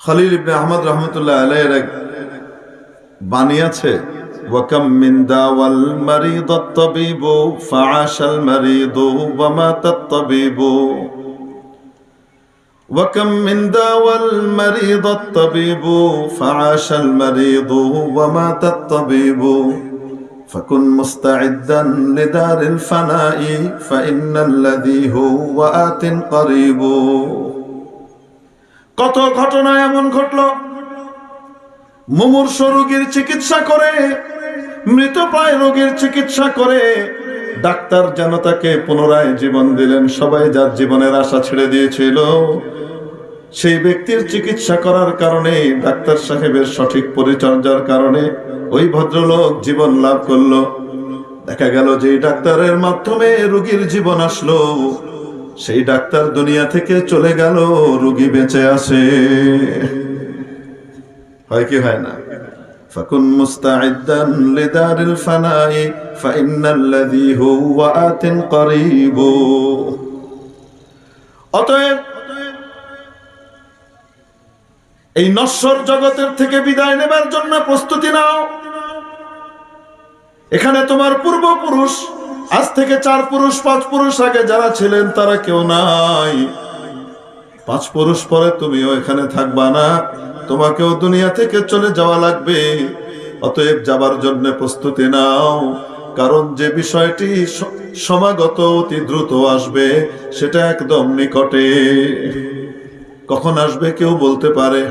খালিল ইবনে আহমদ রহমতুল্লাহ আলাইয়ের এক বাণী আছে ওয়াকাম মিন দাওয়াল মারিদ الطبيب فعاش المريض ومات الطبيب وكم من داوى المريض الطبيب فعاش المريض ومات الطبيب فكن مستعدا لدار الفناء فإن الذي هو آت قريب কত ঘটনা এমন ঘটল? মুমূর্ষ রোগীর চিকিৎসা করে মৃতপ্রায় রোগীর চিকিৎসা করে, ডাক্তার যেন তাকে পুনরায় জীবন দিলেন, সবাই যার জীবনের আশা ছেড়ে দিয়েছিল। সেই ব্যক্তির চিকিৎসা করার কারণে, ডাক্তার সাহেবের সঠিক পরিচর্যার কারণে ওই ভদ্রলোক জীবন লাভ করল। দেখা গেল যে ডাক্তারের মাধ্যমে রোগীর জীবন আসলো। সেই ডাক্তার দুনিয়া থেকে চলে গেল রোগী বেঁচে আছে হয় কি হয় না فكن مستعدا لدار الفناء فإن الذي هو آت قريب অতএব এই নশ্বর জগতের থেকে বিদায় নেবার জন্য প্রস্তুতি নাও এখানে তোমার পূর্বপুরুষ আজ থেকে চার পুরুষ, পাঁচ পুরুষ আগে যারা ছিলেন তারা কেউ নাই। পাঁচ পুরুষ পরে তুমিও এখানে থাকবা না। তোমাকেও দুনিয়া থেকে চলে যাওয়া লাগবে। অতএব যাবার জন্য প্রস্তুতি নাও। কারণ যে বিষয়টি সমাগত অতি দ্রুত আসবে, সেটা একদম নিকটে। কখন আসবে কেউ বলতে পারে?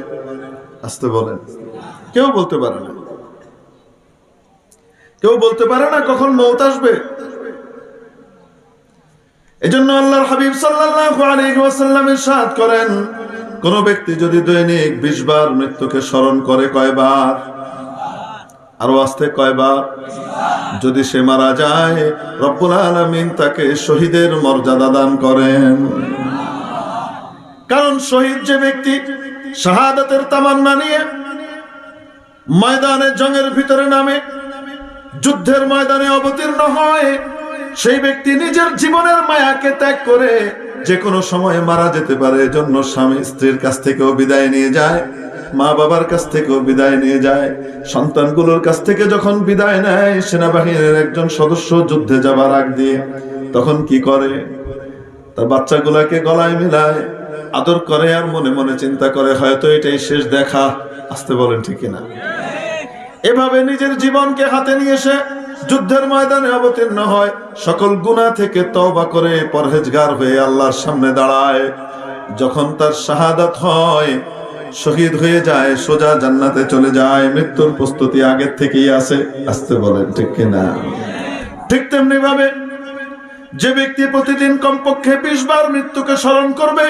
আসতে বলেন। কেউ বলতে পারে না। কেউ বলতে পারে না কখন মৌত আসবে? এজন্য আল্লাহর হাবিব সাল্লাল্লাহু আলাইহি ওয়াসাল্লাম ইরশাদ করেন, কোন ব্যক্তি যদি দৈনিক 20 বার মৃত্যুকে স্মরণ করে কয়বার? আরও আসতে কয়বার? যদি সে মারা যায়, রব্বুল আলামিন তাকে শহীদের মর্যাদা দান করেন। কারণ শহীদ যে ব্যক্তি শাহাদাতের তামান্না নিয়ে ময়দানে জঙ্গের ভিতরে নামে, যুদ্ধের ময়দানে অবতীর্ণ হয় সেই ব্যক্তি নিজের জীবনের মায়াকে ত্যাগ করে যে কোনো সময় মারা যেতে পারে, এজন্য স্বামী স্ত্রীর কাছ থেকেও বিদায় নিয়ে যায়, মা বাবার কাছ থেকেও বিদায় নিয়ে যায়। সন্তানগুলোর কাছ থেকে যখন বিদায় নেয়, সেনাবাহিনীর একজন সদস্য যুদ্ধে যাবার আগ দিয়ে তখন কি করে? তার বাচ্চাগুলাকে গলায় মিলায়, আদর করে আর মনে মনে চিন্তা করে, হয়তো এটাই শেষ দেখা, আসতে বলেন ঠিক না এভাবে নিজের জীবনকে হাতে নিয়ে এসে যুদ্ধের ময়দানে অবতীর্ণ হয়, সকল গুণা থেকে তওবা করে পরহেজগার হয়ে আল্লাহর সামনে দাঁড়ায়। যখন তার শাহাদাত হয়, শহীদ হয়ে যায়, সোজা জান্নাতে চলে যায়, মৃত্যুর প্রস্তুতি আগের থেকেই আছে। আসতে বলেন, ঠিক কিনা ঠিক তেমনি ভাবে যে ব্যক্তি প্রতিদিন কমপক্ষে বিশ বার মৃত্যুকে স্মরণ করবে,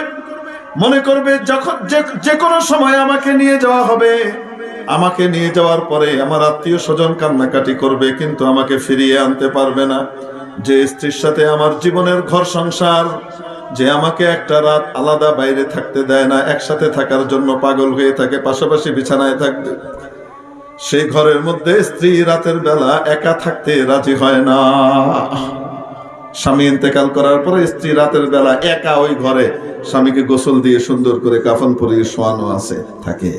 মনে করবে যখন যে কোনো সময় আমাকে নিয়ে যাওয়া হবে। আমাকে নিয়ে যাওয়ার পরে আমার আত্মীয় স্বজন কান্নাকাটি করবে, কিন্তু আমাকে ফিরিয়ে আনতে পারবে না। যে স্ত্রীর সাথে আমার জীবনের ঘর সংসার, যে আমাকে একটা রাত আলাদা বাইরে থাকতে দেয় না, একসাথে থাকার জন্য পাগল হয়ে থাকে, পাশাপাশি বিছানায় থাকবে। সেই ঘরের মধ্যে স্ত্রী রাতের বেলা একা থাকতে রাজি হয় না। স্বামী ইন্তেকাল করার পরে স্ত্রী রাতের বেলা একা ওই ঘরে স্বামীকে গোসল দিয়ে সুন্দর করে কাফন পরিয়ে শোয়ানো আছে, থাকে।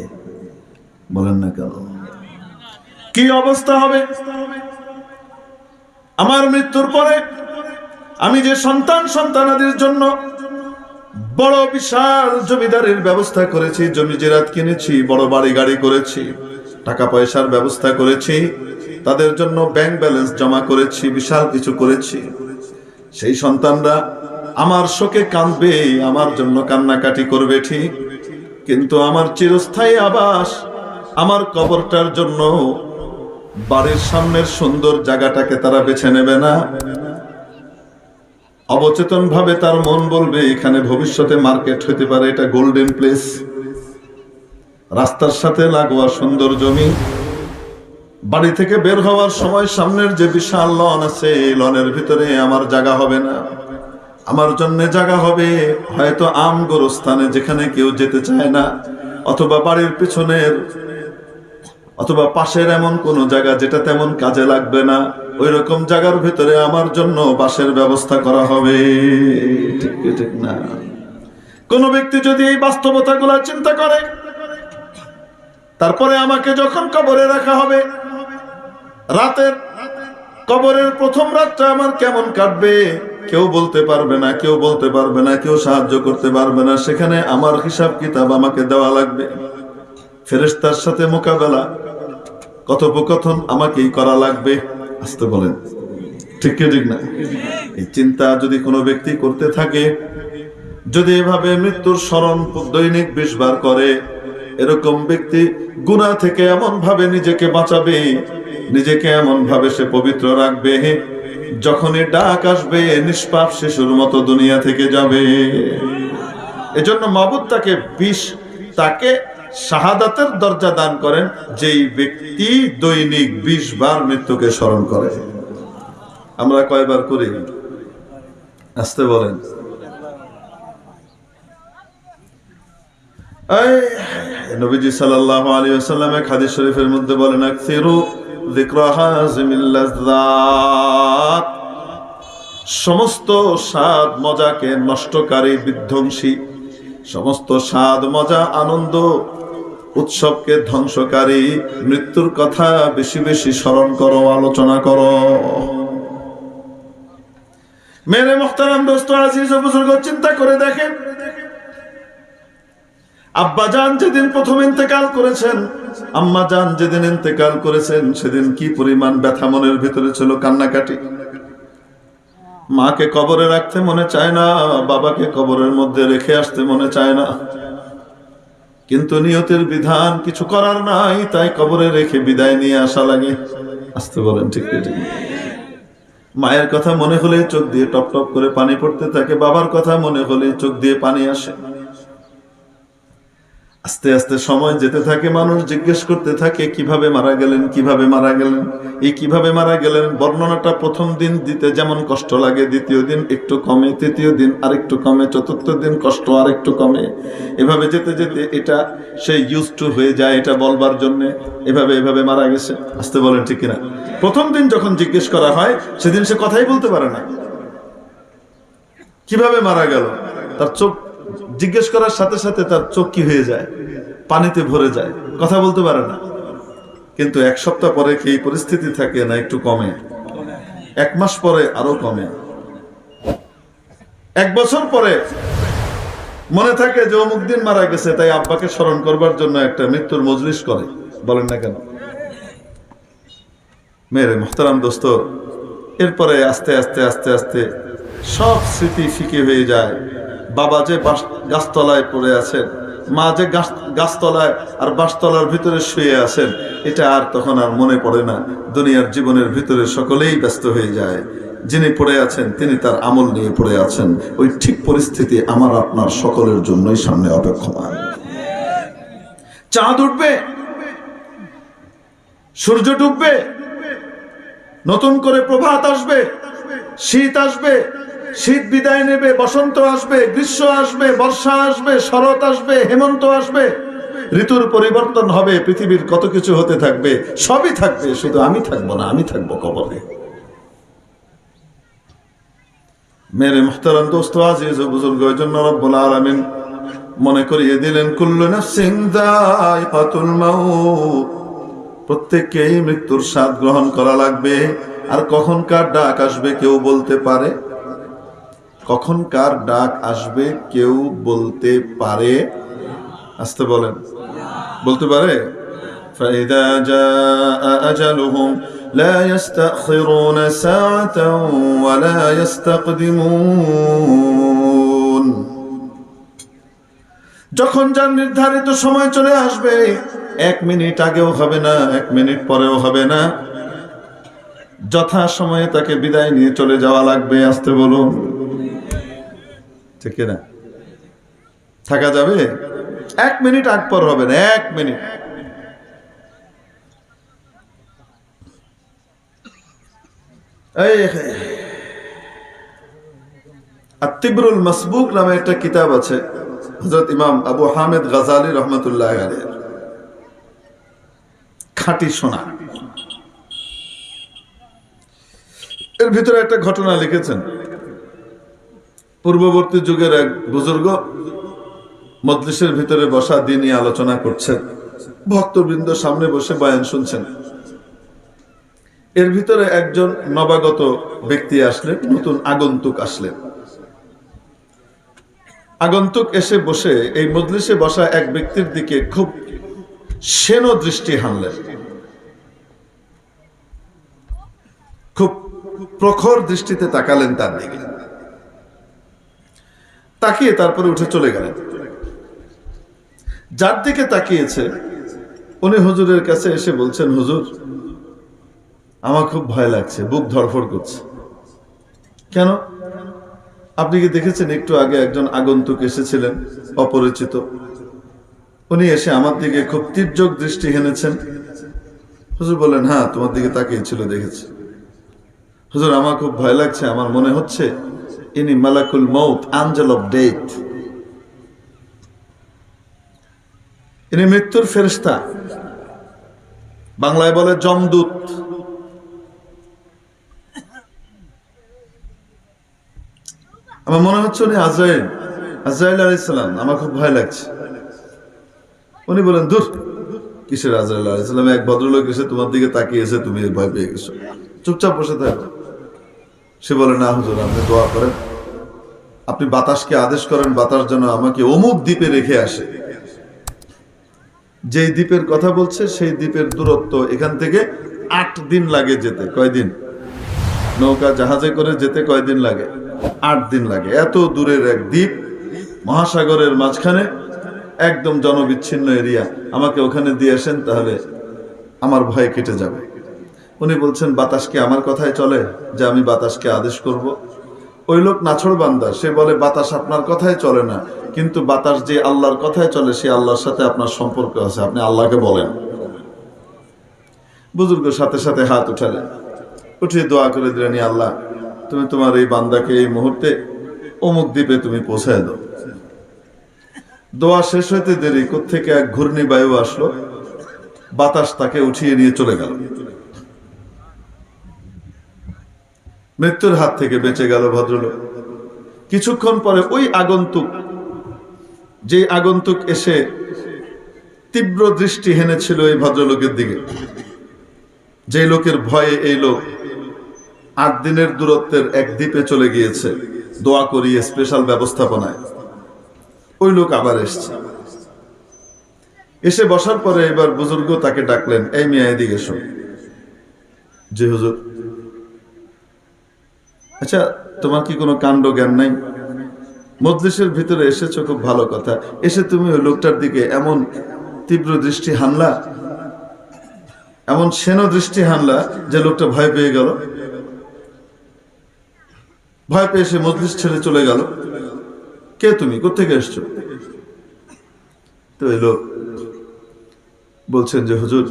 বলেন না কেন? কি অবস্থা হবে? আমার মৃত্যুর পরে আমি যে সন্তান সন্তানাদের জন্য বড় বিশাল জমিদারের ব্যবস্থা করেছি, জমি জেরাত কিনেছি, বড় বাড়ি গাড়ি করেছি, টাকা পয়সার ব্যবস্থা করেছি, তাদের জন্য ব্যাংক ব্যালেন্স জমা করেছি, বিশাল কিছু করেছি। সেই সন্তানরা আমার শোকে কাঁদবে, আমার জন্য কান্নাকাটি করবে ঠিক, কিন্তু আমার চিরস্থায়ী আবাস আমার কবরটার জন্য বাড়ির সামনের সুন্দর জায়গাটাকে তারা বেছে নেবে না। অবচেতন ভাবে তার মন বলবে, এখানে ভবিষ্যতে মার্কেট হতে পারে, এটা গোল্ডেন প্লেস। রাস্তার সাথে লাগোয়া সুন্দর জমি। বাড়ি থেকে বের হওয়ার সময় সামনের যে বিশাল লন আছে, এই লনের ভিতরে আমার জায়গা হবে না। আমার জন্য জায়গা হবে, হয়তো আম গোরস্থানে যেখানে কেউ যেতে চায় না, অথবা বাড়ির পিছনের অথবা পাশের এমন কোনো জায়গা যেটা তেমন কাজে লাগবে না ওই রকম জায়গার ভিতরে আমার জন্য বাসের ব্যবস্থা করা হবে। ঠিক ঠিক না? কোন ব্যক্তি যদি এই বাস্তবতাগুলা চিন্তা করে, তারপরে আমাকে যখন কবরে রাখা হবে, রাতের কবরের প্রথম রাতটা আমার কেমন কাটবে, কেউ বলতে পারবে না, কেউ বলতে পারবে না, কেউ সাহায্য করতে পারবে না, সেখানে আমার হিসাব কিতাব আমাকে দেওয়া লাগবে। ফেরেশতার সাথে মোকাবেলা কথোপকথন আমাকেই করা লাগবে, আসতে বলেন। ঠিক ঠিক না? এই চিন্তা যদি কোনো ব্যক্তি করতে থাকে, যদি এভাবে মৃত্যুর স্মরণ দৈনিক বিশ বার করে, এরকম ব্যক্তি গুণা থেকে এমন ভাবে নিজেকে বাঁচাবে, নিজেকে এমন ভাবে সে পবিত্র রাখবে, যখনই ডাক আসবে, নিষ্পাপ শিশুর মতো দুনিয়া থেকে যাবে। এজন্য মাবুদ তাকে বিষ, তাকে শাহাদাতের দরজা দান করেন, যেই ব্যক্তি দৈনিক বিশ বার মৃত্যুকে স্মরণ করে। আমরা কয়বার করি? আসতে বলেন। নবীজি সাল্লাল্লাহু আলাইহি ওয়াসাল্লাম এক শরীফের মধ্যে বলেন সমস্ত স্বাদ মজাকে নষ্টকারী বিধ্বংসী, সমস্ত স্বাদ মজা আনন্দ উৎসবকে ধ্বংসকারী, মৃত্যুর কথা বেশি বেশি স্মরণ করো, আলোচনা করো। মেরে মোখতারাম দোস্ত, আজিজ বুজুর্গ, চিন্তা করে দেখেন। আব্বা জান যেদিন প্রথম ইন্তেকাল করেছেন, আম্মা জান যেদিন ইন্তেকাল করেছেন, সেদিন কি পরিমাণ ব্যথা মনের ভিতরে ছিল কান্নাকাটি। মাকে কবরে রাখতে মনে চায় না, বাবাকে কবরের মধ্যে রেখে আসতে মনে চায় না। কিন্তু নিয়তের বিধান কিছু করার নাই, তাই কবরে রেখে বিদায় নিয়ে আসা লাগে। আসতে বলেন, ঠিক ঠিক মায়ের কথা মনে হলে চোখ দিয়ে টপ টপ করে পানি পড়তে থাকে, বাবার কথা মনে হলে চোখ দিয়ে পানি আসে। আস্তে আস্তে সময় যেতে থাকে, মানুষ জিজ্ঞেস করতে থাকে, কীভাবে মারা গেলেন, কীভাবে মারা গেলেন? এই কীভাবে মারা গেলেন? বর্ণনাটা প্রথম দিন দিতে যেমন কষ্ট লাগে, দ্বিতীয় দিন একটু কমে, তৃতীয় দিন আরেকটু কমে, চতুর্থ দিন কষ্ট আর একটু কমে। এভাবে যেতে যেতে এটা সে ইউজ টু হয়ে যায় এটা বলবার জন্য। এভাবে এভাবে মারা গেছে। আসতে বলেন ঠিক কিনা? প্রথম দিন যখন জিজ্ঞেস করা হয়, সেদিন সে কথাই বলতে পারে না। কীভাবে মারা গেল? তার চোখ জিজ্ঞেস করার সাথে সাথে তার চোখ কি হয়ে যায়? পানিতে ভরে যায়। কথা বলতে পারে না। কিন্তু এক সপ্তাহ পরে কি এই পরিস্থিতি থাকে না একটু কমে? এক মাস পরে আরও কমে। এক বছর পরে মনে থাকে যে অমুক দিন মারা গেছে, তাই আব্বাকে স্মরণ করবার জন্য একটা মৃত্যুর মজলিস করে। বলেন না কেন? মেরে মোহতারাম দোস্ত, এরপরে আস্তে আস্তে আস্তে আস্তে সব স্মৃতি ফিকে হয়ে যায়। বাবা যে গাছতলায় পড়ে আছেন, মা যে গাছ গাছতলায় আর বাসতলার ভিতরে শুয়ে আছেন, এটা আর তখন আর মনে পড়ে না। দুনিয়ার জীবনের ভিতরে সকলেই ব্যস্ত হয়ে যায়। যিনি পড়ে আছেন, তিনি তার আমল নিয়ে পড়ে আছেন। ওই ঠিক পরিস্থিতি আমার আপনার সকলের জন্যই সামনে অপেক্ষমান। চাঁদ উঠবে, সূর্য ডুববে, নতুন করে প্রভাত আসবে, শীত আসবে শীত বিদায় নেবে, বসন্ত আসবে, গ্রীষ্ম আসবে, বর্ষা আসবে, শরৎ আসবে, হেমন্ত আসবে। ঋতুর পরিবর্তন হবে, পৃথিবীর কত কিছু হতে থাকবে, সবই থাকবে, শুধু আমি থাকব না, আমি থাকব কবরে। মেরে মুহতারাম দোস্ত, আজিজ বুজুর্গ ওই জন্য রব্বুল আলামিন মনে করিয়ে দিলেন, কুল্লু নাফসিন যায়কাতুল মাউত। প্রত্যেককেই মৃত্যুর স্বাদ গ্রহণ করা লাগবে, আর কখন কার ডাক আসবে কেউ বলতে পারে? কখন কার ডাক আসবে কেউ বলতে পারে আসতে বলেন বলতে পারে فإذا جاء أجلهم لا يستأخرون ساعة ولا يستقدمون যখন যার নির্ধারিত সময় চলে আসবে এক মিনিট আগেও হবে না এক মিনিট পরেও হবে না যথা সময়ে তাকে বিদায় নিয়ে চলে যাওয়া লাগবে আসতে বলুন ঠিক না। থাকা যাবে? এক মিনিট আগ হবে না, এক মিনিট। আত্তিবরুল মাসবুক নামে একটা কিতাব আছে হজরত ইমাম আবু হামেদ গাজালি রহমতুল্লাহ আলের খাঁটি সোনা। এর ভিতরে একটা ঘটনা লিখেছেন। পূর্ববর্তী যুগের এক বুজুর্গ মজলিসের ভিতরে বসা দিনই আলোচনা করছেন ভক্তবৃন্দ সামনে বসে বয়ান শুনছেন। এর ভিতরে একজন নবাগত ব্যক্তি আসলেন, নতুন আগন্তুক আসলেন। আগন্তুক এসে বসে এই মজলিসে বসা এক ব্যক্তির দিকে খুব সেন দৃষ্টি হানলেন। খুব প্রখর দৃষ্টিতে তাকালেন তার দিকে। তাকিয়ে তারপরে উঠে চলে গেলেন। যার দিকে তাকিয়েছে, উনি হুজুরের কাছে এসে বলছেন, হুজুর, আমার খুব ভয় লাগছে, বুক ধরফড় করছে। কেন? আপনি কি দেখেছেন একটু আগে একজন আগন্তুক এসেছিলেন, অপরিচিত? উনি এসে আমার দিকে খুব তীর্যক দৃষ্টি হেনেছেন। হুজুর বলেন হ্যাঁ তোমার দিকে তাকিয়েছিল, দেখেছি। হুজুর, আমার খুব ভয় লাগছে, আমার মনে হচ্ছে ইনি মালাকুল মৌত আঞ্জেল অফ ডেথ ইনি মৃত্যুর ফেরিস্তা বাংলায় বলে জমদূত আমার মনে হচ্ছে উনি আজরাইল আজরাইল আলাইসালাম আমার খুব ভয় লাগছে। উনি বলেন, দূর, কিসের আজরাইল আলাইসালাম এক ভদ্রলোক এসে তোমার দিকে তাকিয়ে এসে তুমি ভয় পেয়ে গেছো। চুপচাপ বসে থাকো। সে বলে, না, হুজুর, আপনি দোয়া করেন। আপনি বাতাসকে আদেশ করেন, বাতাস যেন আমাকে অমুক দ্বীপে রেখে আসে। যেই দ্বীপের কথা বলছে, সেই দ্বীপের দূরত্ব এখান থেকে আট দিন লাগে যেতে। কয়দিন নৌকা জাহাজে করে যেতে কয়দিন লাগে? আট দিন লাগে। এত দূরের এক দ্বীপ, মহাসাগরের মাঝখানে, একদম জনবিচ্ছিন্ন এরিয়া। আমাকে ওখানে দিয়ে আসেন, তাহলে আমার ভয় কেটে যাবে। উনি বলছেন, বাতাস কি আমার কথায় চলে যে আমি বাতাসকে আদেশ করব। ওই লোক নাছড় বান্দা, সে বলে, বাতাস আপনার কথায় চলে না, কিন্তু বাতাস যে আল্লাহর কথায় চলে, সে আল্লাহর সাথে আপনার সম্পর্ক আছে, আপনি আল্লাহকে বলেন। বুজুর্গ সাথে সাথে হাত উঠালেন। উঠিয়ে দোয়া করে দিলেন আল্লাহ, তুমি তোমার এই বান্দাকে এই মুহূর্তে অমুক দ্বীপে তুমি পৌঁছায় দাও। দোয়া শেষ হইতে দেরি, কোত্থেকে এক ঘূর্ণি বায়ু আসলো, বাতাস তাকে উঠিয়ে নিয়ে চলে গেল। মৃত্যুর হাত থেকে বেঁচে গেল ভদ্রলোক। কিছুক্ষণ পরে ওই আগন্তুক যে আগন্তুক এসে তীব্র দৃষ্টি হেনেছিল এই ভদ্রলোকের দিকে। যে লোকের ভয়ে এই লোক আট দিনের দূরত্বের এক দ্বীপে চলে গিয়েছে, দোয়া করিয়ে স্পেশাল ব্যবস্থাপনায়। ওই লোক আবার এসছে। এসে বসার পরে এবার বুজুর্গ তাকে ডাকলেন, এই মিয়া, এদিকে এসো। জি হুজুর। আচ্ছা তোমার কি কোনো কাণ্ড জ্ঞান নাই? মজলিসের ভিতরে এসেছ খুব ভালো কথা। এসে তুমি ওই লোকটার দিকে এমন তীব্র দৃষ্টি হানলা, এমন সেন দৃষ্টি হানলা যে লোকটা ভয় পেয়ে গেল। ভয় পেয়ে সে মজলিস ছেড়ে চলে গেল। কে তুমি? কোথেকে এসছো? তো এই লোক বলছেন যে, হুজুর,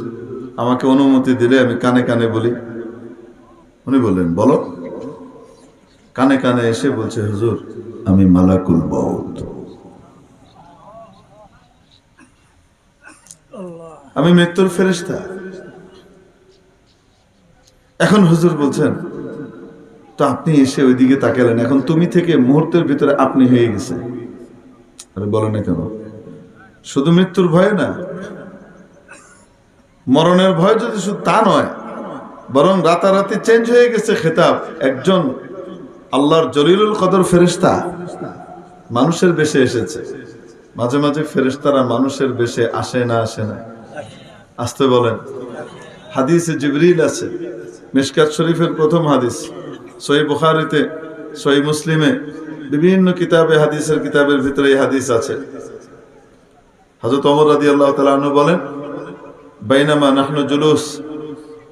আমাকে অনুমতি দিলে আমি কানে কানে বলি। উনি বললেন, বলো। কানে কানে এসে বলছে, হুজুর, আমি মালাকুল বউত আমি মৃত্যুর ফেরেশতা। এখন হুজুর বলছেন, তো আপনি এসে ওইদিকে তাকালেন। এখন তুমি থেকে মুহূর্তের ভিতরে আপনি হয়ে গেছে আরে বলো না কেন? শুধু মৃত্যুর ভয় না, মরণের ভয় যদি শুধু তা নয়, বরং রাতারাতি চেঞ্জ হয়ে গেছে খেতাব। একজন আল্লাহর জলিলুল কদর ফেরিস্তা মানুষের বেশে এসেছে। মাঝে মাঝে ফেরিস্তারা মানুষের বেশে আসে না আসে না। আসতে বলেন। হাদিসে জিবরিল আছে। মিশকাত শরীফের প্রথম হাদিস। সই বুখারিতে সই মুসলিমে বিভিন্ন কিতাবে, হাদিসের কিতাবের ভিতরে এই হাদিস আছে। হজরত অমর রাদি আল্লাহ তালু বলেন, বাইনামা নাহনু জুলুস।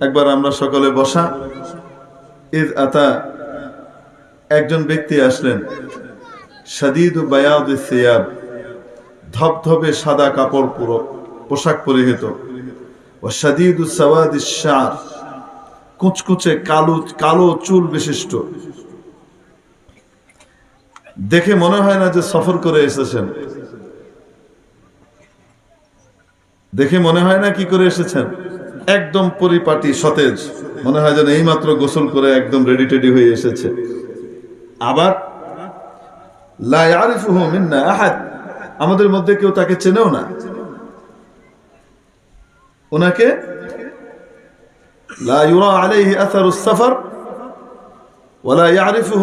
একবার আমরা সকলে বসা। ঈদ আতা একজন ব্যক্তি আসলেন সাদিদ বায়াদ সিয়াব ধবধবে সাদা কাপড় পুরো, পোশাক পরিহিত। ও সাদিদ সাওয়াদ শার, কুচকুচে কালো কালো চুল বিশিষ্ট। দেখে মনে হয় না যে সফর করে এসেছেন। দেখে মনে হয় না কি করে এসেছেন। একদম পরিপাটি সতেজ। মনে হয় যেন এইমাত্র গোসল করে একদম রেডি টেডি হয়ে এসেছে। আবার? আহাদ। আমাদের মধ্যে কেউ তাকে চেনেও না। ওনাকে? লা ইউরা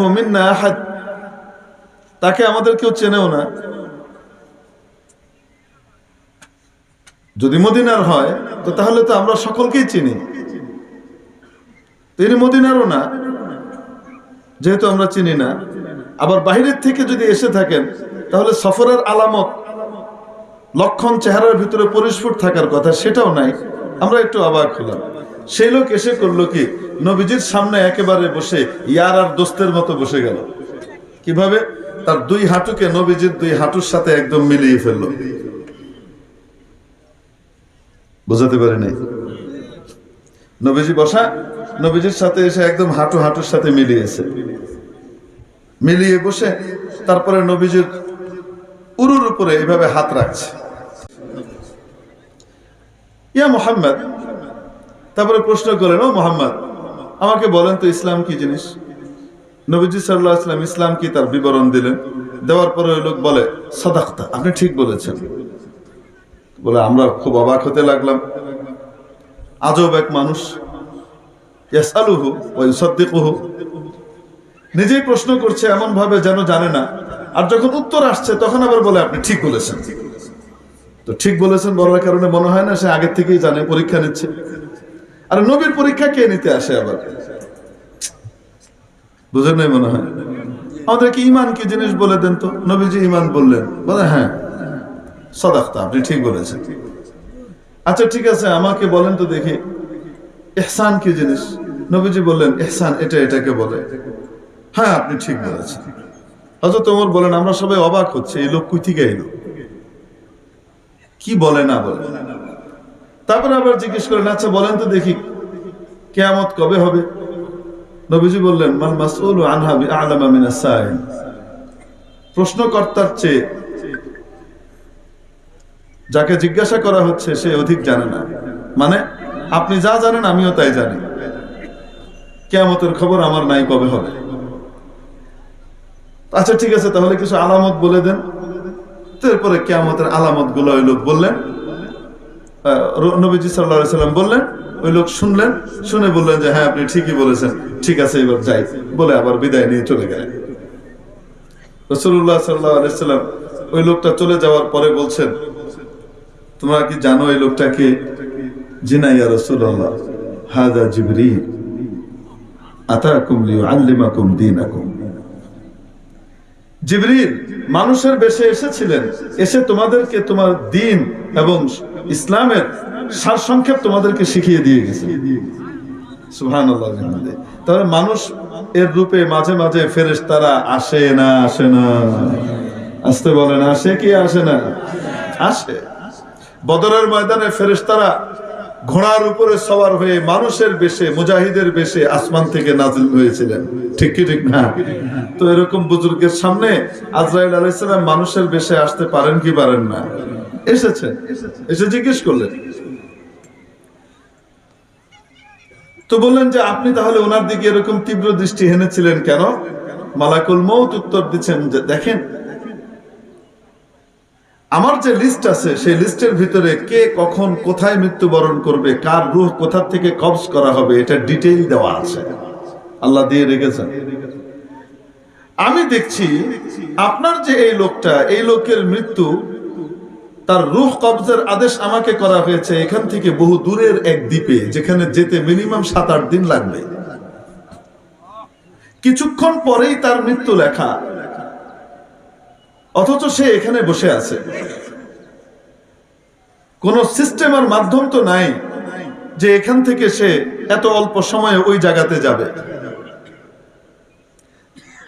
মিন্না আহাদ। তাকে আমাদের কেউ চেনেও না। যদি মদিনার হয়, তো তাহলে তো আমরা সকলকেই চিনি। তিনি মদিনারও না। যেহেতু আমরা চিনি না, আবার বাহিরের থেকে যদি এসে থাকেন, তাহলে সফরের আলামত, লক্ষণ চেহারার ভিতরে পরিস্ফুট থাকার কথা, সেটাও নাই। আমরা একটু অবাক হলাম। সেই লোক এসে করল কি, নবীজির সামনে একেবারে বসে ইয়ার আর দোস্তের মতো বসে গেল। কীভাবে? তার দুই হাঁটুকে নবীজির দুই হাঁটুর সাথে একদম মিলিয়ে ফেলল। বোঝাতে পারি নাই নবীজি বসা নবীজির সাথে এসে একদম হাঁটু হাঁটুর সাথে মিলিয়েছে। মিলিয়ে বসে তারপরে নবীজির উরুর উপরে এভাবে হাত রাখছে। ইয়া মোহাম্মদ, তারপরে প্রশ্ন করলেন, ও মোহাম্মদ, আমাকে বলেন তো ইসলাম কি জিনিস? নবীজি সাল্লাহ ইসলাম ইসলাম কি তার বিবরণ দিলেন। দেওয়ার পরে ওই লোক বলে, সদাক্তা, আপনি ঠিক বলেছেন। বলে, আমরা খুব অবাক হতে লাগলাম। আজব এক মানুষ ইয়াসআলুহু ওয়া ইউসাদ্দিকুহু। নিজেই প্রশ্ন করছে এমন ভাবে যেন জানে না। আর যখন উত্তর আসছে, তখন আবার বলে, আপনি ঠিক বলেছেন। তো ঠিক বলেছেন বলার কারণে মনে হয় না, সে আগের থেকেই জানে, পরীক্ষা নিচ্ছে। আর নবীর পরীক্ষা কে নিতে আসে আবার? বুঝেন নাই মনে হয়? আমাদেরকে ইমান কি জিনিস বলে দেন তো? নবীজি ইমান বললেন। বলে হ্যাঁ সদাক্তা, আপনি ঠিক বলেছেন। আচ্ছা ঠিক আছে, আমাকে বলেন তো দেখি। এহসান কি জিনিস? নবীজি বললেন, এহসান, এটা এটাকে বলে। হ্যাঁ আপনি ঠিক বলেছেন। হয়তো তোমার বলেন, আমরা সবাই অবাক হচ্ছে, এই লোক কুই থেকে এলো? কি বলে না বলে? তারপরে আবার জিজ্ঞেস করেন আচ্ছা বলেন তো দেখি, কেয়ামত কবে হবে? নবীজি বললেন, মাল মাসউল আনহা বিআলামা মিনাস সাইল প্রশ্নকর্তার চেয়ে যাকে জিজ্ঞাসা করা হচ্ছে, সে অধিক জানে না। মানে আপনি যা জানেন আমিও তাই জানি। কেয়ামতের খবর আমার নাই, কবে হবে? আচ্ছা ঠিক আছে, তাহলে কিছু আলামত বলে দেন। তারপরে কেয়ামতের আলামতগুলো ওই লোক বললেন নবীজি সাল্লাহ সাল্লাম বললেন, ওই লোক শুনলেন, শুনে বললেন যে হ্যাঁ আপনি ঠিকই বলেছেন, ঠিক আছে, এবার যাই, বলে আবার বিদায় নিয়ে চলে গেলেন। রসুল্লাহ সাল্লাহ আলাইসাল্লাম ওই লোকটা চলে যাওয়ার পরে বলছেন, তোমরা কি জানো এই লোকটাকে জিনাইয়া রসুল্লাহ হাদা জিবরিল। আতাকুম লিউআল্লিমাকুম দীনাকুম। জিবরিল, মানুষের বেশে এসেছিলেন। এসে তোমাদেরকে তোমার দিন এবং ইসলামের সারসংক্ষেপ তোমাদেরকে শিখিয়ে দিয়ে গেছে। বিহামদিহি। তাহলে মানুষ এর রূপে মাঝে মাঝে ফেরেশতারা আসে না আসে না? আসতে বলেন আসে কি, আসে না? আসে। বদরের ময়দানে ফেরেশতারা ঘোড়ার উপরে সওয়ার হয়ে মানুষের বেশে, মুজাহিদের বেশে আসমান থেকে নাজিল হয়েছিলেন। ঠিক কি, ঠিক না? তো এরকম বুজুর্গের সামনে আজরাইল আলাইসালাম মানুষের বেশে আসতে পারেন কি পারেন না? এসেছেন এসে জিজ্ঞেস করলেন। তো বললেন যে, আপনি তাহলে ওনার দিকে এরকম তীব্র দৃষ্টি হেনেছিলেন কেন? মালাকুল মৌত উত্তর দিচ্ছেন যে, দেখেন আমার যে লিস্ট আছে, সেই লিস্টের ভিতরে কে কখন কোথায় মৃত্যুবরণ করবে, কার রুহ কোথা থেকে কবজ করা হবে, এটা ডিটেইল দেওয়া আছে। আল্লাহ দিয়ে রেখেছেন। আমি দেখছি, আপনার যে এই লোকটা, এই লোকের মৃত্যু, তার রুহ কবজের আদেশ আমাকে করা হয়েছে এখান থেকে বহু দূরের এক দ্বীপে, যেখানে যেতে মিনিমাম সাত আট দিন লাগবে। কিছুক্ষণ পরেই তার মৃত্যু লেখা। অথচ সে এখানে বসে আছে। কোন সিস্টেম আর মাধ্যম তো নাই যে এখান থেকে সে এত অল্প সময়ে ওই জায়গাতে যাবে।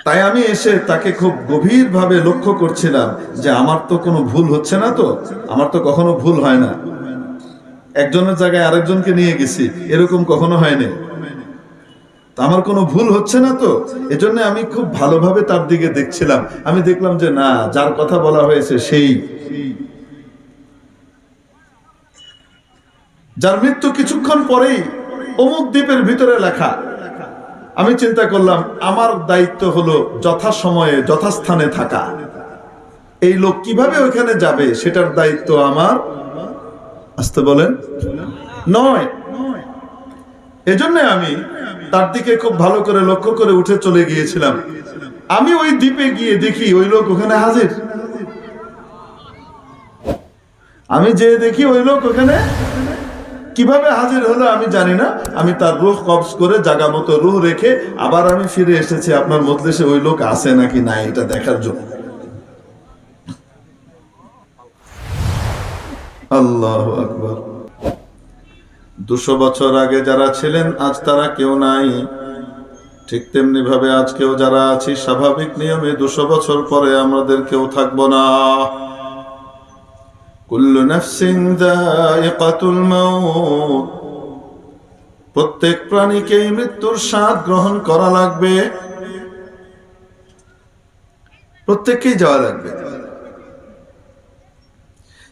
তাই আমি এসে তাকে খুব গভীরভাবে লক্ষ্য করছিলাম যে আমার তো কোনো ভুল হচ্ছে না তো, আমার তো কখনো ভুল হয় না। একজনের জায়গায় আরেকজনকে নিয়ে গেছি, এরকম কখনো হয়নি। আমার কোনো ভুল হচ্ছে না তো? এজন্য আমি খুব ভালোভাবে তার দিকে দেখছিলাম। আমি দেখলাম যে না, যার কথা বলা হয়েছে সেই। যার মৃত্যু কিছুক্ষণ পরেই অমুক দ্বীপের ভিতরে লেখা। আমি চিন্তা করলাম, আমার দায়িত্ব হলো যথাসময়ে, যথাস্থানে থাকা। এই লোক কীভাবে ওইখানে যাবে, সেটার দায়িত্ব আমার? আসতে বলেন। নয়। এজন্য আমি তার দিকে খুব ভালো করে লক্ষ্য করে উঠে চলে গিয়েছিলাম। আমি ওই দ্বীপে গিয়ে দেখি ওই লোক ওখানে হাজির। আমি যে দেখি ওই লোক ওখানে কীভাবে হাজির হলো আমি জানি না। আমি তার রুহ কবজ করে জাগা মতো রুহ রেখে আবার আমি ফিরে এসেছি। আপনার মজলিসে ওই লোক আছে নাকি না এটা দেখার জন্য। আল্লাহ আকবর। দুশো বছর আগে যারা ছিলেন, আজ তারা কেউ নাই। ঠিক তেমনি ভাবে আজকেও যারা আছি, স্বাভাবিক নিয়মে দুশো বছর পরে আমাদের কেউ থাকব না। কুল্লু নাফসিন যায়িকাতুল মাউত। প্রত্যেক প্রাণীকেই মৃত্যুর স্বাদ গ্রহণ করা লাগবে। প্রত্যেককেই যাওয়া লাগবে।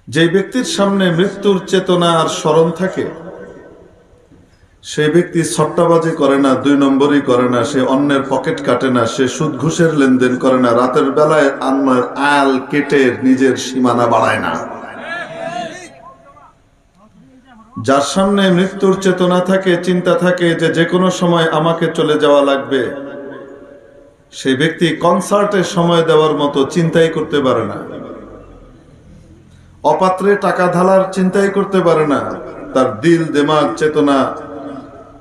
যে ব্যক্তির সামনে মৃত্যুর চেতনা আর স্মরণ থাকে সেই ব্যক্তি সট্টাবাজি করে না, দুই নম্বরই করে না, সে অন্যের পকেট কাটে না, সে সুদ ঘুষের লেনদেন করে না, রাতের বেলায় আন্নার আল কেটে নিজের সীমানা বাড়ায় না। যার সামনে মৃত্যুর চেতনা থাকে, চিন্তা থাকে যে যে কোনো সময় আমাকে চলে যাওয়া লাগবে সেই ব্যক্তি কনসার্টে সময় দেওয়ার মতো চিন্তাই করতে পারে না। অপাত্রে টাকা ঢালার চিন্তাই করতে পারে না, তার দিল, দেমাগ, চেতনা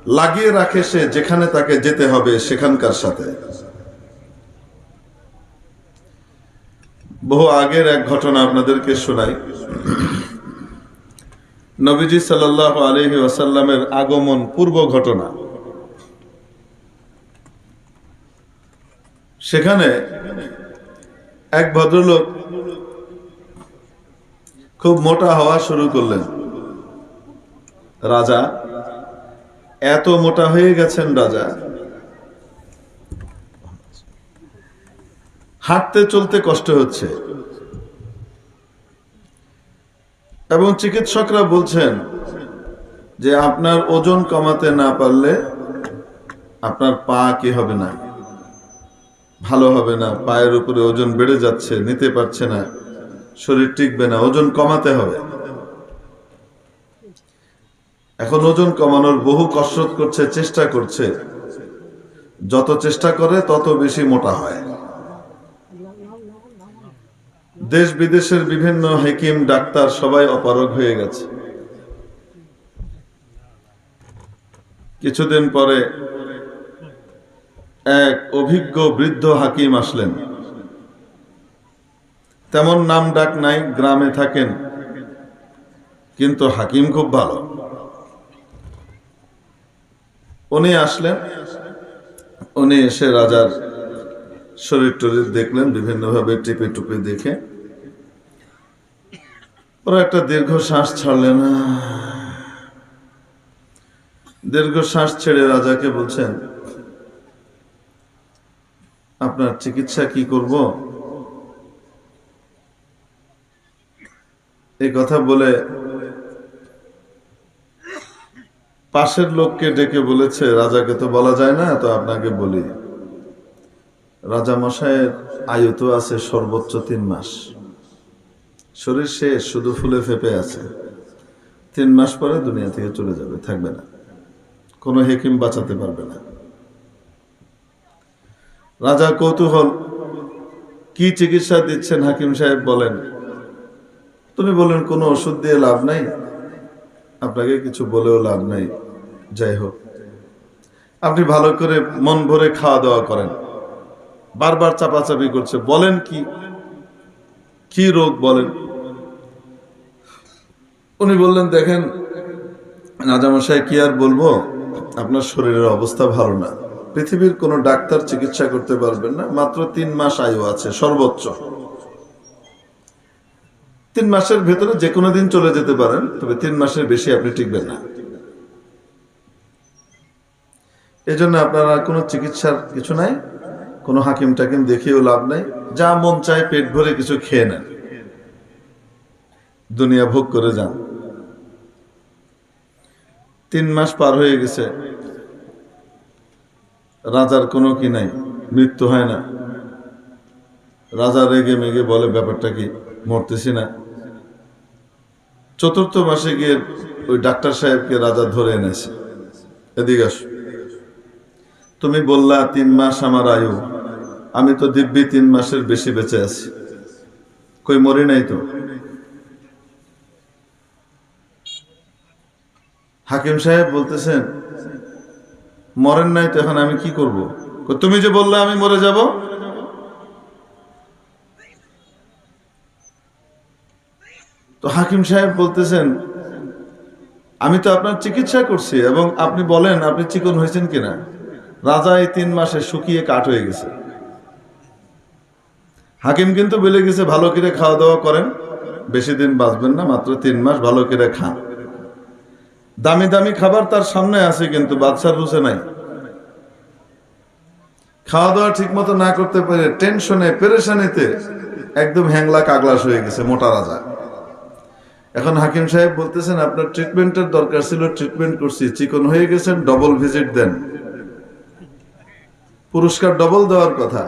লাগিয়ে রাখে সে, যেখানে তাকে যেতে হবে সেখানকার সাথে। বহু আগের এক ঘটনা আপনাদেরকে শোনাই। নবীজি সাল্লাহ আলহি ওয়াসাল্লামের আগমন পূর্ব ঘটনা। সেখানে এক ভদ্রলোক খুব মোটা হওয়া শুরু করলেন। রাজা এত মোটা হয়ে গেছেন রাজা। হাঁটতে চলতে কষ্ট হচ্ছে। এবং চিকিৎসকরা বলছেন যে আপনার ওজন কমাতে না পারলে আপনার পা কি হবে না? ভালো হবে না, পায়ের উপরে ওজন বেড়ে যাচ্ছে, নিতে পারছে না, শরীর টিকবে না, ওজন কমাতে হবে। এখন ওজন কমানোর বহু কসরত করছে, চেষ্টা করছে। যত চেষ্টা করে, তত বেশি মোটা হয়। দেশ বিদেশের বিভিন্ন হেকিম, ডাক্তার সবাই অপারগ হয়ে গেছে। কিছুদিন পরে এক অভিজ্ঞ বৃদ্ধ হাকিম আসলেন। তেমন নাম ডাক নাই, গ্রামে থাকেন। কিন্তু হাকিম খুব ভালো। উনি আসলেন। উনি এসে রাজার শরীর টরীর দেখলেন, বিভিন্নভাবে টিপে টুপে দেখে। ওরা একটা দীর্ঘ শ্বাস ছাড়লেন। দীর্ঘ শ্বাস ছেড়ে রাজাকে বলছেন, আপনার চিকিৎসা কি করব? এই কথা বলে পাশের লোককে ডেকে বলেছে, রাজাকে তো বলা যায় না, তো আপনাকে বলি। রাজা মশাইয়ের আয়ু তো আছে সর্বোচ্চ তিন মাস। শরীর শেষ শুধু ফুলে ফেপে আছে। তিন মাস পরে দুনিয়া থেকে চলে যাবে, থাকবে না। কোনো হেকিম বাঁচাতে পারবে না। রাজা কৌতূহল। কি চিকিৎসা দিচ্ছেন হাকিম সাহেব, বলেন। তুমি বলেন, কোনো ওষুধ দিয়ে লাভ নাই? আপনাকে কিছু বলেও লাভ নাই। যাই হোক, আপনি ভালো করে মন ভরে খাওয়া দাওয়া করেন। বারবার চাপাচাপি করছে। বলেন কি? কি রোগ বলেন? উনি বললেন, দেখেন, রাজামশাই, কি আর বলব? আপনার শরীরের অবস্থা ভালো না। পৃথিবীর কোনো ডাক্তার চিকিৎসা করতে পারবেন না। মাত্র তিন মাস আয়ু আছে, সর্বোচ্চ। তিন মাসের ভেতরে যে কোনো দিন চলে যেতে পারেন, তবে তিন মাসের বেশি আপনি টিকবেন না। এই জন্য আপনারা কোনো চিকিৎসার কিছু নাই, কোনো হাকিম টাকিম দেখিয়েও লাভ নাই, যা মন চায় পেট ভরে কিছু খেয়ে নেন। দুনিয়া ভোগ করে যান। তিন মাস পার হয়ে গেছে, রাজার কোনো কি নাই, মৃত্যু হয় না। রাজা রেগে মেগে বলে, ব্যাপারটা কি? মরতেছি না। চতুর্থ মাসে গিয়ে ওই ডাক্তার সাহেবকে রাজা ধরে এনেছে। এদিকে আসো। তুমি বললা, তিন মাস আমার আয়ু। আমি তো দিব্যি তিন মাসের বেশি বেঁচে আছি। কই মরি নাই তো? হাকিম সাহেব বলতেছেন, মরেন নাই তো এখন আমি কি করব? তুমি যে বললে আমি মরে যাব তো হাকিম সাহেব বলতেছেন, আমি তো আপনার চিকিৎসা করছি এবং আপনি বলেন আপনি চিকন হয়েছেন কিনা। রাজা এই তিন মাসে শুকিয়ে কাঠ হয়ে গেছে। হাকিম কিন্তু বলে গেছে, ভালো করে খাওয়া দাওয়া করেন, বেশি দিন বাঁচবেন না, মাত্র তিন মাস ভালো করে খান। দামি দামি খাবার তার সামনে আছে কিন্তু বাদশার রুচে নাই। খাওয়া দাওয়া ঠিক মতো না করতে পারে টেনশনে, পেরেশানিতে একদম হ্যাংলা কাগলাস হয়ে গেছে মোটা রাজা। এখন হাকিম সাহেব বলতেছেন, আপনার ট্রিটমেন্টের দরকার ছিল ট্রিটমেন্ট করছি। চিকন হয়ে গেছেন ডবল ভিজিট দেন। পুরস্কার ডবল দেওয়ার কথা।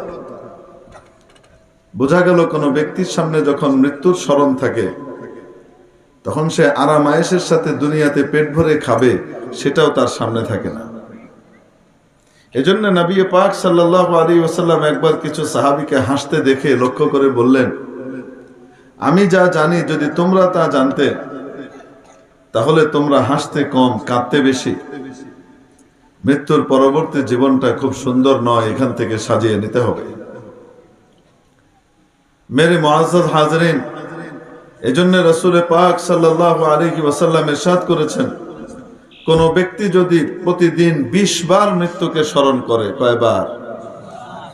বোঝা গেল কোনো ব্যক্তির সামনে যখন মৃত্যুর স্মরণ থাকে, তখন সে আরাম আয়েসের সাথে দুনিয়াতে পেট ভরে খাবে, সেটাও তার সামনে থাকে না। এজন্য নবী পাক সাল্লাহ আলী ওসাল্লাম একবার কিছু সাহাবিকে হাসতে দেখে লক্ষ্য করে বললেন আমি যা জানি, যদি তোমরা তা জানতে, তাহলে তোমরা হাসতে কম, কাঁদতে বেশি। মৃত্যুর পরবর্তী জীবনটা খুব সুন্দর নয়, এখান থেকে সাজিয়ে নিতে হবে। মেরে মহাজ হাজরিন, এজন্য রসুল পাক সাল্লাহ আলী ওয়াসাল্লাম এরশাদ করেছেন, কোন ব্যক্তি যদি প্রতিদিন বিশ বার মৃত্যুকে স্মরণ করে, কয়বার?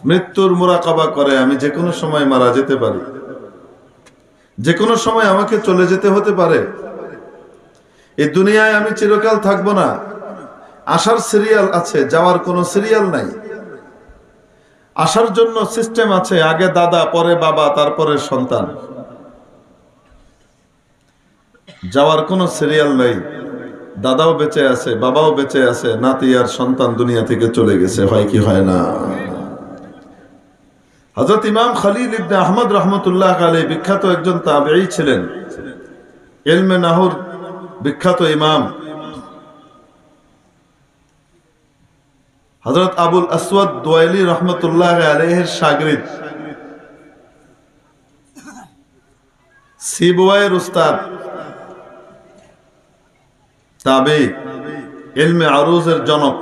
মৃত্যুর মোরাকাবা করে, আমি যে কোনো সময় মারা যেতে পারি। যে কোনো সময় আমাকে চলে যেতে হতে পারে। এই দুনিয়ায় আমি চিরকাল থাকব না। আসার সিরিয়াল আছে, যাওয়ার কোনো সিরিয়াল নাই। আসার জন্য সিস্টেম আছে, আগে দাদা, পরে বাবা, তারপরে সন্তান। যাওয়ার কোনো সিরিয়াল নাই। দাদাও বেঁচে আছে, বাবাও বেঁচে আছে, নাতি আর সন্তান দুনিয়া থেকে চলে গেছে, হয় কি হয় না? হজরত ইমাম খালিদ ইবনে আহমদ রহমতুল্লাহ আলী বিখ্যাত একজন তাবেই ছিলেন। এলমে নাহুর বিখ্যাত ইমাম। হজরত আবুল আসওয়াদ দোয়ালি রহমতুল্লাহ আলহের সাগরিদ সিবওয়াইয়ের উস্তাদ। তাবে এলমে আরুজের জনক।